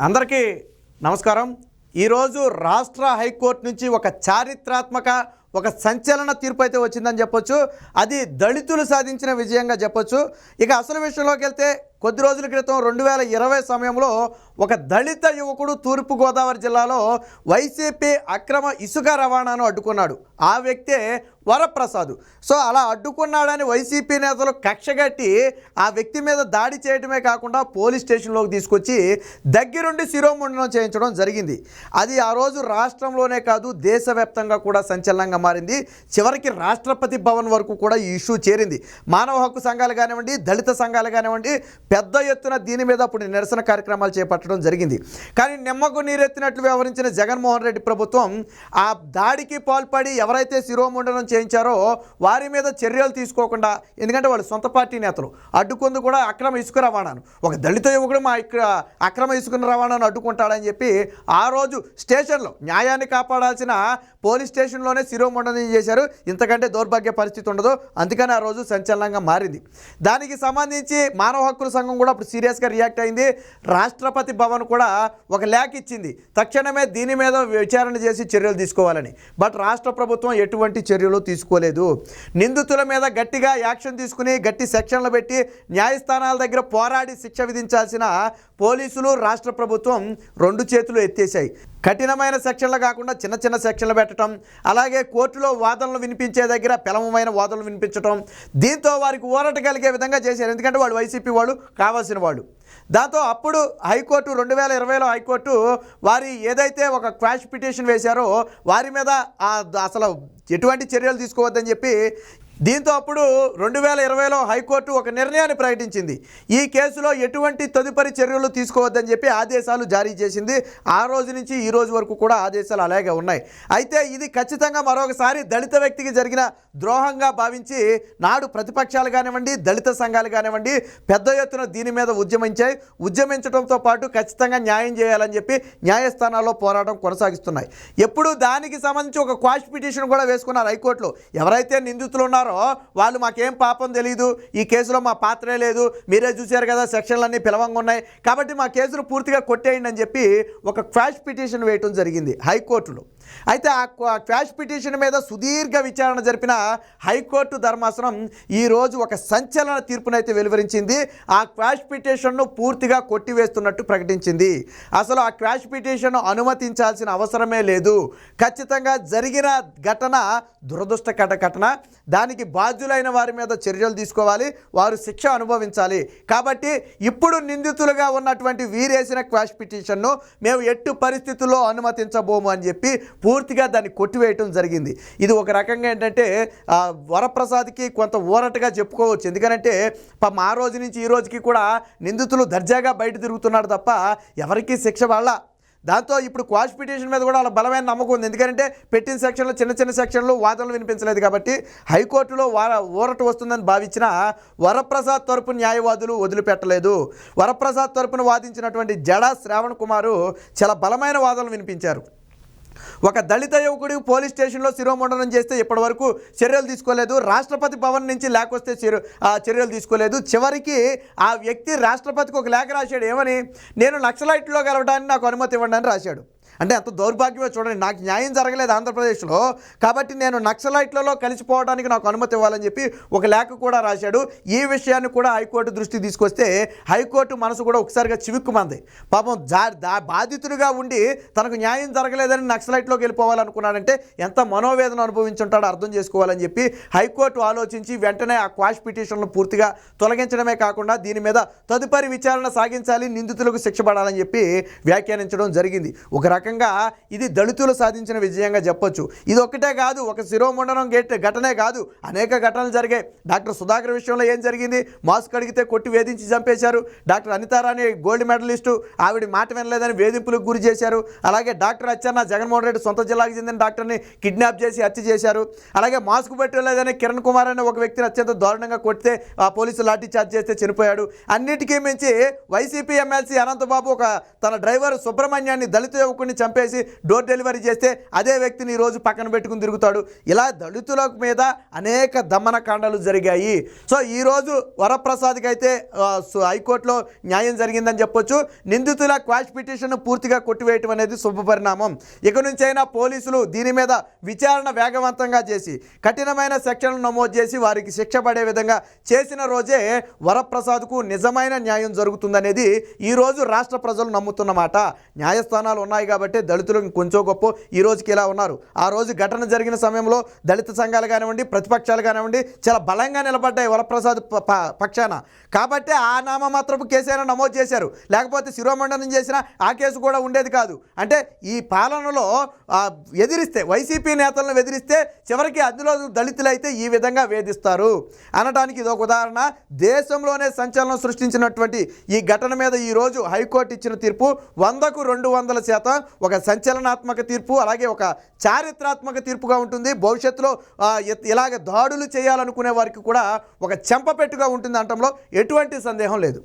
అందరికీ నమస్కారం. ఈరోజు రాష్ట్ర హైకోర్టు నుంచి ఒక చారిత్రాత్మక ఒక సంచలన తీర్పు అయితే వచ్చిందని చెప్పొచ్చు. అది దళితులు సాధించిన విజయంగా చెప్పొచ్చు. ఇక అసలు విషయంలోకి వెళ్తే కొద్ది రోజుల క్రితం రెండు వేల ఇరవై సమయంలో ఒక దళిత యువకుడు తూర్పుగోదావరి జిల్లాలో వైసీపీ అక్రమ ఇసుక రవాణాను అడ్డుకున్నాడు. ఆ వ్యక్తే వరప్రసాద్. సో అలా అడ్డుకున్నాడని వైసీపీ నేతలు కక్షగట్టి ఆ వ్యక్తి మీద దాడి చేయడమే కాకుండా పోలీస్ స్టేషన్లోకి తీసుకొచ్చి దగ్గరుండి శిరోముండనం చేయించడం జరిగింది. అది ఆ రోజు రాష్ట్రంలోనే కాదు దేశవ్యాప్తంగా కూడా సంచలనంగా మారింది. చివరికి రాష్ట్రపతి భవన్ వరకు కూడా ఈ ఇష్యూ చేరింది. మానవ హక్కు సంఘాలు కానివ్వండి దళిత సంఘాలు కానివ్వండి పెద్ద ఎత్తున దీని మీద అప్పుడు నిరసన కార్యక్రమాలు చేపట్టడం జరిగింది. కానీ నిమ్మకు నీరెత్తినట్లు వ్యవహరించిన జగన్మోహన్ రెడ్డి ప్రభుత్వం ఆ దాడికి పాల్పడి ఎవరైతే శిరోముండనం చేయించారో వారి మీద చర్యలు తీసుకోకుండా ఎందుకంటే వాళ్ళు సొంత పార్టీ నేతలు అడ్డుకుంది కూడా అక్రమ ఇసుక రవాణాను. ఒక దళిత యువకుడు మా ఇక్కడ అక్రమ ఇసుక రవాణాను అడ్డుకుంటాడని చెప్పి ఆ రోజు స్టేషన్లో న్యాయాన్ని కాపాడాల్సిన పోలీస్ స్టేషన్లోనే శిరోముండనం చేశారు. ఇంతకంటే దౌర్భాగ్య పరిస్థితి ఉండదు. అందుకని ఆ రోజు సంచలనంగా మారింది. దానికి సంబంధించి మానవ హక్కులు సంఘం కూడా అప్పుడు సీరియస్గా రియాక్ట్ అయింది. రాష్ట్రపతి భవన్ కూడా ఒక లేఖ ఇచ్చింది. తక్షణమే దీని మీద విచారణ చేసి చర్యలు తీసుకోవాలని. బట్ రాష్ట్ర ప్రభుత్వం ఎటువంటి చర్యలు తీసుకోలేదు. నిందితుల మీద గట్టిగా యాక్షన్ తీసుకుని గట్టి సెక్షన్లు పెట్టి న్యాయస్థానాల దగ్గర పోరాడి శిక్ష విధించాల్సిన పోలీసులు రాష్ట్ర ప్రభుత్వం రెండు చేతులు ఎత్తేశాయి. కఠినమైన సెక్షన్లు కాకుండా చిన్న చిన్న సెక్షన్లు పెట్టడం అలాగే కోర్టులో వాదనలు వినిపించే దగ్గర పిలవమైన వాదనలు వినిపించడం దీంతో వారికి ఊరట కలిగే విధంగా చేశారు. ఎందుకంటే వాళ్ళు వైసీపీ వాళ్ళు కావాల్సిన వాళ్ళు. దాంతో అప్పుడు హైకోర్టు రెండు వేల ఇరవైలో హైకోర్టు వారి ఏదైతే ఒక క్వాష్ పిటిషన్ వేశారో వారి మీద అసలు ఎటువంటి చర్యలు తీసుకోవద్దని చెప్పి దీంతో అప్పుడు రెండు వేల ఇరవైలో హైకోర్టు ఒక నిర్ణయాన్ని ప్రకటించింది. ఈ కేసులో ఎటువంటి తదుపరి చర్యలు తీసుకోవద్దని చెప్పి ఆదేశాలు జారీ చేసింది. ఆ రోజు నుంచి ఈ రోజు వరకు కూడా ఆదేశాలు అలాగే ఉన్నాయి. అయితే ఇది ఖచ్చితంగా మరొకసారి దళిత వ్యక్తికి జరిగిన ద్రోహంగా భావించి నాడు ప్రతిపక్షాలు కానివ్వండి దళిత సంఘాలు కానివ్వండి పెద్ద ఎత్తున దీని మీద ఉద్యమించాయి. ఉద్యమించడంతో పాటు ఖచ్చితంగా న్యాయం చేయాలని చెప్పి న్యాయస్థానాల్లో పోరాటం కొనసాగిస్తున్నాయి. ఎప్పుడు దానికి సంబంధించి ఒక క్వాష్ పిటిషన్ కూడా వేసుకున్నారు హైకోర్టులో. ఎవరైతే నిందితులు ఉన్నారో వాళ్ళు మాకేం పాపం తెలియదు ఈ కేసులో మా పాత్రే లేదు. మీరే చూశారు కదా సెక్షన్లన్నీ పిలవంగా ఉన్నాయి. కాబట్టి మా కేసులు పూర్తిగా కొట్టేయండి అని చెప్పి ఒక క్వాష్ పిటిషన్ వేయటం జరిగింది హైకోర్టులో. అయితే ఆ క్వాష్ పిటిషన్ మీద సుదీర్ఘ విచారణ జరిపిన హైకోర్టు ధర్మాసనం ఈరోజు ఒక సంచలన తీర్పునైతే వెలువరించింది. ఆ క్వాష్ పిటిషన్ను పూర్తిగా కొట్టివేస్తున్నట్టు ప్రకటించింది. అసలు ఆ క్వాష్ పిటిషన్ అనుమతించాల్సిన అవసరమే లేదు. ఖచ్చితంగా జరిగిన ఘటన దురదృష్టకర ఘటన. దాని దానికి బాధ్యులైన వారి మీద చర్యలు తీసుకోవాలి వారు శిక్ష అనుభవించాలి. కాబట్టి ఇప్పుడు నిందితులుగా ఉన్నటువంటి వీరేసిన క్వాష్ పిటిషన్ను మేము ఎట్టు పరిస్థితుల్లో అనుమతించబోము అని చెప్పి పూర్తిగా దాన్ని కొట్టివేయటం జరిగింది. ఇది ఒక రకంగా ఏంటంటే వరప్రసాద్కి కొంత ఊరటగా చెప్పుకోవచ్చు. ఎందుకంటే పాపం ఆ రోజు నుంచి ఈ రోజుకి కూడా నిందితులు దర్జాగా బయట తిరుగుతున్నారు తప్ప ఎవరికీ శిక్ష వాళ్ళ దాంతో ఇప్పుడు క్వాలిఫికేషన్ మీద కూడా వాళ్ళ బలమైన నమ్మకం ఉంది. ఎందుకంటే పెట్టిన సెక్షన్లో చిన్న చిన్న సెక్షన్లు వాదనలు వినిపించలేదు కాబట్టి హైకోర్టులో వార ఊరట వస్తుందని భావించిన వరప్రసాద్ తరపు న్యాయవాదులు వదిలిపెట్టలేదు. వరప్రసాద్ తరపున వాదించినటువంటి జడా శ్రావణ్ కుమారు చాలా బలమైన వాదనలు వినిపించారు. ఒక దళిత యువకుడు పోలీస్ స్టేషన్లో శిరోమండనం చేస్తే ఇప్పటివరకు చర్యలు తీసుకోలేదు. రాష్ట్రపతి భవన్ నుంచి లేఖ వస్తే చర్య ఆ చర్యలు తీసుకోలేదు. చివరికి ఆ వ్యక్తి రాష్ట్రపతికి ఒక లేఖ రాశాడు. ఏమని? నేను నక్సలైట్లో కలవడానికి నాకు అనుమతి ఇవ్వండి అని రాశాడు. అంటే అంత దౌర్భాగ్యమే చూడండి. నాకు న్యాయం జరగలేదు ఆంధ్రప్రదేశ్లో. కాబట్టి నేను నక్సలైట్లలో కలిసిపోవడానికి నాకు అనుమతి ఇవ్వాలని చెప్పి ఒక లేఖ కూడా రాశాడు. ఈ విషయాన్ని కూడా హైకోర్టు దృష్టికి తీసుకొస్తే హైకోర్టు మనసు కూడా ఒకసారిగా చివుక్కుమంది. పాపం జా దా బాధితుడిగా ఉండి తనకు న్యాయం జరగలేదని నక్సలైట్లోకి వెళ్ళిపోవాలనుకున్నాడంటే ఎంత మనోవేదన అనుభవించుంటాడో అర్థం చేసుకోవాలని చెప్పి హైకోర్టు ఆలోచించి వెంటనే ఆ క్వాష్ పిటిషన్ను పూర్తిగా తొలగించడమే కాకుండా దీని మీద తదుపరి విచారణ సాగించాలి నిందితులకు శిక్ష పడాలని చెప్పి వ్యాఖ్యానించడం జరిగింది. ఒక రకంగా ఇది దళితులు సాధించిన విజయంగా చెప్పొచ్చు. ఇది ఒక్కటే కాదు ఒక శిరోముండనం గేట్ ఘటనే కాదు అనేక ఘటనలు జరిగాయి. డాక్టర్ సుధాకర్ విషయంలో ఏం జరిగింది? మాస్క్ అడిగితే కొట్టి వేధించి చంపేశారు. డాక్టర్ అనితారాణి గోల్డ్ మెడలిస్టు ఆవిడ మాట వినలేదని వేధింపులకు గురి చేశారు. అలాగే డాక్టర్ అచ్చన్న జగన్మోహన్ రెడ్డి సొంత జిల్లాకు చెందిన డాక్టర్ని కిడ్నాప్ చేసి హత్య చేశారు. అలాగే మాస్క్ పెట్టలేదని కిరణ్ కుమార్ అనే ఒక వ్యక్తిని అత్యంత దారుణంగా కొడితే ఆ పోలీసులు లాఠీ చార్జ్ చేస్తే చనిపోయాడు. అన్నిటికీ మించి వైసీపీ ఎమ్మెల్సీ అనంతబాబు ఒక తన డ్రైవర్ సుబ్రహ్మణ్యాన్ని దళిత యువకుని వ్యక్తిని చంపేసి డోర్ డెలివరీ చేస్తే అదే వ్యక్తిని ఈరోజు పక్కన పెట్టుకుని తిరుగుతాడు. ఇలా దళితుల మీద అనేక దమనకాండలు జరిగాయి. సో ఈరోజు వరప్రసాద్కి అయితే హైకోర్టులో న్యాయం జరిగిందని చెప్పొచ్చు. నిందితుల క్వాష్ పిటిషన్ పూర్తిగా కొట్టివేయటం అనేది శుభపరిణామం ఇక నుంచైనా పోలీసులు దీని మీద విచారణ వేగవంతంగా చేసి కఠినమైన శిక్షలను నమోదు చేసి వారికి శిక్ష పడే విధంగా చేసిన రోజే వరప్రసాద్కు నిజమైన న్యాయం జరుగుతుందనేది ఈరోజు రాష్ట్ర ప్రజలు నమ్ముతున్నమాట న్యాయస్థానాలు ఉన్నాయి కాబట్టి కాబట్టి దళితులు కొంచెం గొప్ప. ఈ రోజుకి ఇలా ఉన్నారు. ఆ రోజు ఘటన జరిగిన సమయంలో దళిత సంఘాలు కానివ్వండి ప్రతిపక్షాలు కానివ్వండి చాలా బలంగా నిలబడ్డాయి వరప్రసాద్ ప- పక్షాన. కాబట్టి ఆ నామమాత్రపు కేసైనా నమోదు చేశారు. లేకపోతే శిరోమండనం చేసిన ఆ కేసు కూడా ఉండేది కాదు. అంటే ఈ పాలనలో ఎదిరిస్తే వైసీపీ నేతలను ఎదిరిస్తే చివరికి అందులో దళితులైతే ఈ విధంగా వేధిస్తారు. అనడానికి ఇది ఒక ఉదాహరణ. దేశంలోనే సంచలనం సృష్టించినటువంటి ఈ ఘటన మీద ఈరోజు హైకోర్టు ఇచ్చిన తీర్పు వందకు రెండు వందల శాతం ఒక సంచలనాత్మక తీర్పు అలాగే ఒక చారిత్రాత్మక తీర్పుగా ఉంటుంది. భవిష్యత్తులో ఇలాగ దాడులు చేయాలనుకునే వారికి కూడా ఒక చెంపపెట్టుగా ఉంటుంది అంటంలో ఎటువంటి సందేహం లేదు.